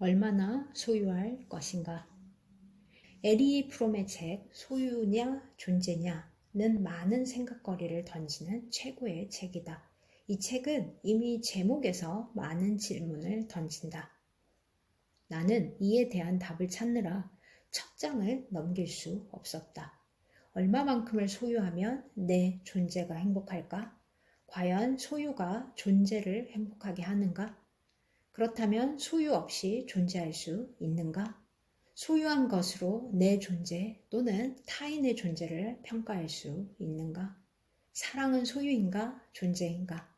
얼마나 소유할 것인가? 에리 프롬의 책 소유냐 존재냐는 많은 생각거리를 던지는 최고의 책이다. 이 책은 이미 제목에서 많은 질문을 던진다. 나는 이에 대한 답을 찾느라 첫 장을 넘길 수 없었다. 얼마만큼을 소유하면 내 존재가 행복할까? 과연 소유가 존재를 행복하게 하는가? 그렇다면 소유 없이 존재할 수 있는가? 소유한 것으로 내 존재 또는 타인의 존재를 평가할 수 있는가? 사랑은 소유인가? 존재인가?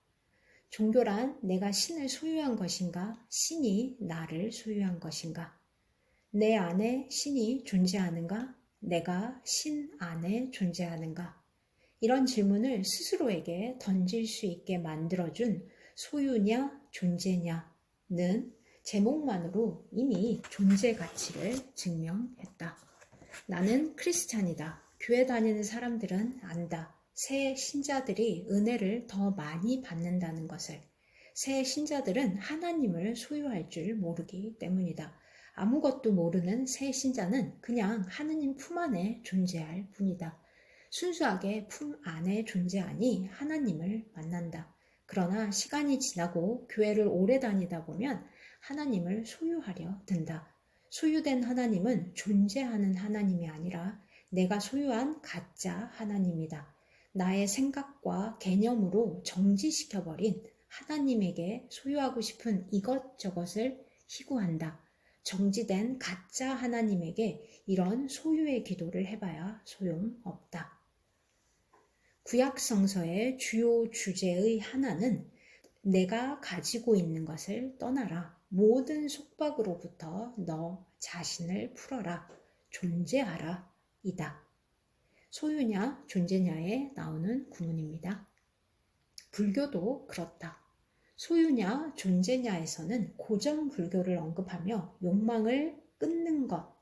종교란 내가 신을 소유한 것인가? 신이 나를 소유한 것인가? 내 안에 신이 존재하는가? 내가 신 안에 존재하는가? 이런 질문을 스스로에게 던질 수 있게 만들어준 소유냐, 존재냐 는 제목만으로 이미 존재 가치를 증명했다. 나는 크리스찬이다. 교회 다니는 사람들은 안다. 새 신자들이 은혜를 더 많이 받는다는 것을. 새 신자들은 하나님을 소유할 줄 모르기 때문이다. 아무것도 모르는 새 신자는 그냥 하느님 품 안에 존재할 뿐이다. 순수하게 품 안에 존재하니 하나님을 만난다. 그러나 시간이 지나고 교회를 오래 다니다 보면 하나님을 소유하려 든다. 소유된 하나님은 존재하는 하나님이 아니라 내가 소유한 가짜 하나님이다. 나의 생각과 개념으로 정지시켜버린 하나님에게 소유하고 싶은 이것저것을 희구한다. 정지된 가짜 하나님에게 이런 소유의 기도를 해봐야 소용없다. 구약성서의 주요 주제의 하나는 내가 가지고 있는 것을 떠나라. 모든 속박으로부터 너 자신을 풀어라. 존재하라. 이다. 소유냐, 존재냐에 나오는 구문입니다. 불교도 그렇다. 소유냐, 존재냐에서는 고정 불교를 언급하며 욕망을 끊는 것,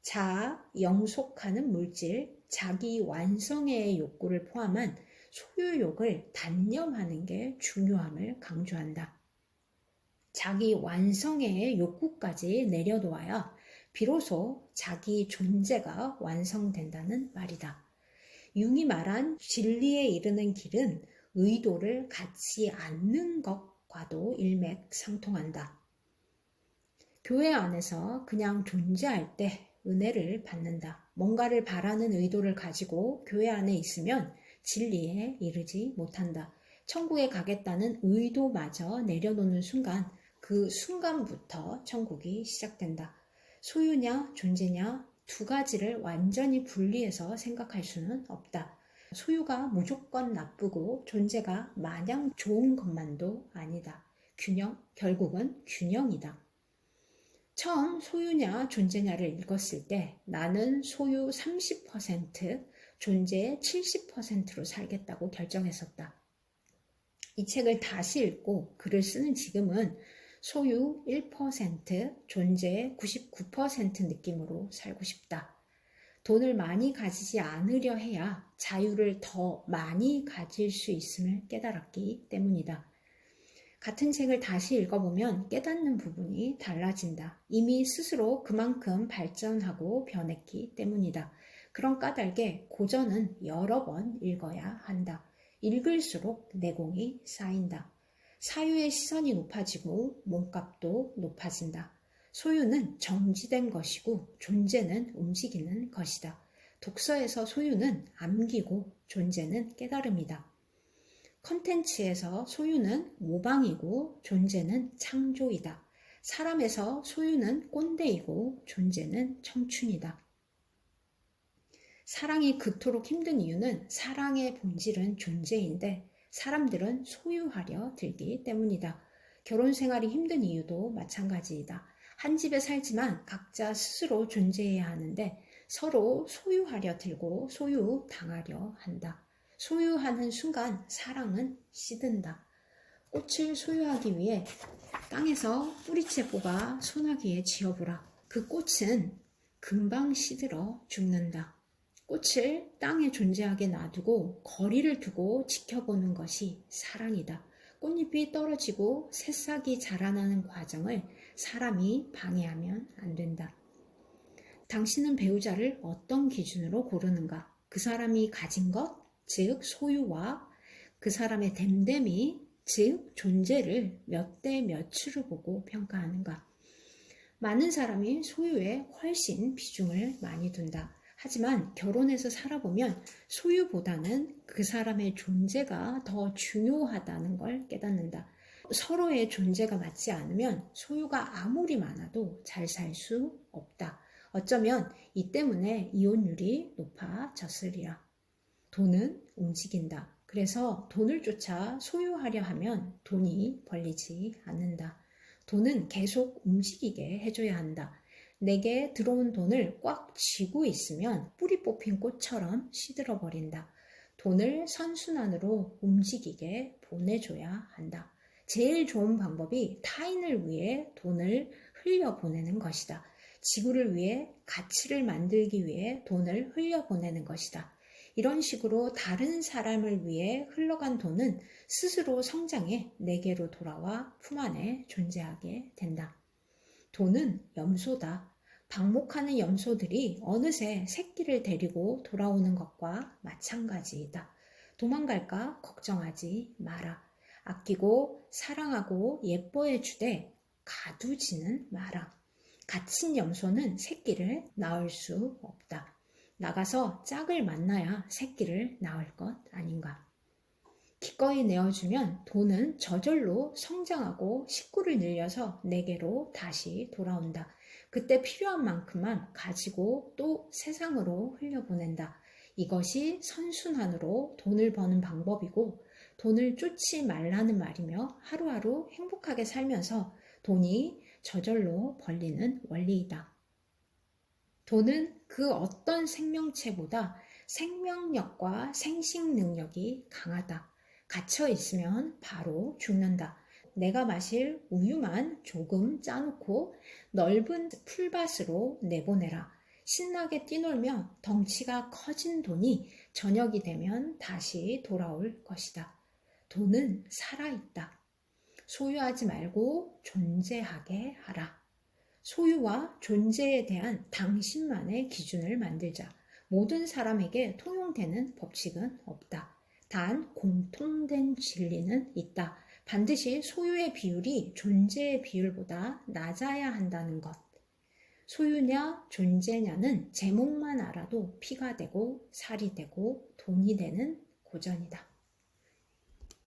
자아, 영속하는 물질, 자기 완성의 욕구를 포함한 소유욕을 단념하는 게 중요함을 강조한다. 자기 완성의 욕구까지 내려놓아야 비로소 자기 존재가 완성된다는 말이다. 융이 말한 진리에 이르는 길은 의도를 갖지 않는 것과도 일맥상통한다. 교회 안에서 그냥 존재할 때 은혜를 받는다. 뭔가를 바라는 의도를 가지고 교회 안에 있으면 진리에 이르지 못한다. 천국에 가겠다는 의도마저 내려놓는 순간 그 순간부터 천국이 시작된다. 소유냐 존재냐 두 가지를 완전히 분리해서 생각할 수는 없다. 소유가 무조건 나쁘고 존재가 마냥 좋은 것만도 아니다. 균형, 결국은 균형이다. 처음 소유냐 존재냐를 읽었을 때 나는 소유 30%, 존재 70%로 살겠다고 결정했었다. 이 책을 다시 읽고 글을 쓰는 지금은 소유 1%, 존재 99% 느낌으로 살고 싶다. 돈을 많이 가지지 않으려 해야 자유를 더 많이 가질 수 있음을 깨달았기 때문이다. 같은 책을 다시 읽어보면 깨닫는 부분이 달라진다. 이미 스스로 그만큼 발전하고 변했기 때문이다. 그런 까닭에 고전은 여러 번 읽어야 한다. 읽을수록 내공이 쌓인다. 사유의 시선이 높아지고 몸값도 높아진다. 소유는 정지된 것이고 존재는 움직이는 것이다. 독서에서 소유는 암기고 존재는 깨달음이다. 컨텐츠에서 소유는 모방이고 존재는 창조이다. 사람에서 소유는 꼰대이고 존재는 청춘이다. 사랑이 그토록 힘든 이유는 사랑의 본질은 존재인데 사람들은 소유하려 들기 때문이다. 결혼 생활이 힘든 이유도 마찬가지이다. 한 집에 살지만 각자 스스로 존재해야 하는데 서로 소유하려 들고 소유 당하려 한다. 소유하는 순간 사랑은 시든다. 꽃을 소유하기 위해 땅에서 뿌리채 뽑아 소나기에 지어보라. 그 꽃은 금방 시들어 죽는다. 꽃을 땅에 존재하게 놔두고 거리를 두고 지켜보는 것이 사랑이다. 꽃잎이 떨어지고 새싹이 자라나는 과정을 사람이 방해하면 안 된다. 당신은 배우자를 어떤 기준으로 고르는가? 그 사람이 가진 것, 즉 소유와 그 사람의 됨됨이, 즉 존재를 몇 대 몇으로 보고 평가하는가? 많은 사람이 소유에 훨씬 비중을 많이 둔다. 하지만 결혼해서 살아보면 소유보다는 그 사람의 존재가 더 중요하다는 걸 깨닫는다. 서로의 존재가 맞지 않으면 소유가 아무리 많아도 잘 살 수 없다. 어쩌면 이 때문에 이혼율이 높아졌으리라. 돈은 움직인다. 그래서 돈을 쫓아 소유하려 하면 돈이 벌리지 않는다. 돈은 계속 움직이게 해줘야 한다. 내게 들어온 돈을 꽉 쥐고 있으면 뿌리 뽑힌 꽃처럼 시들어 버린다. 돈을 선순환으로 움직이게 보내줘야 한다. 제일 좋은 방법이 타인을 위해 돈을 흘려보내는 것이다. 지구를 위해 가치를 만들기 위해 돈을 흘려보내는 것이다. 이런 식으로 다른 사람을 위해 흘러간 돈은 스스로 성장해 내게로 돌아와 품 안에 존재하게 된다. 돈은 염소다. 방목하는 염소들이 어느새 새끼를 데리고 돌아오는 것과 마찬가지이다. 도망갈까 걱정하지 마라. 아끼고 사랑하고 예뻐해 주되 가두지는 마라. 갇힌 염소는 새끼를 낳을 수 없다. 나가서 짝을 만나야 새끼를 낳을 것 아닌가. 기꺼이 내어주면 돈은 저절로 성장하고 식구를 늘려서 내게로 다시 돌아온다. 그때 필요한 만큼만 가지고 또 세상으로 흘려보낸다. 이것이 선순환으로 돈을 버는 방법이고 돈을 쫓지 말라는 말이며 하루하루 행복하게 살면서 돈이 저절로 벌리는 원리이다. 돈은 그 어떤 생명체보다 생명력과 생식 능력이 강하다. 갇혀 있으면 바로 죽는다. 내가 마실 우유만 조금 짜놓고 넓은 풀밭으로 내보내라. 신나게 뛰놀며 덩치가 커진 돈이 저녁이 되면 다시 돌아올 것이다. 돈은 살아있다. 소유하지 말고 존재하게 하라. 소유와 존재에 대한 당신만의 기준을 만들자. 모든 사람에게 통용되는 법칙은 없다. 단 공통된 진리는 있다. 반드시 소유의 비율이 존재의 비율보다 낮아야 한다는 것. 소유냐 존재냐는 제목만 알아도 피가 되고 살이 되고 돈이 되는 고전이다.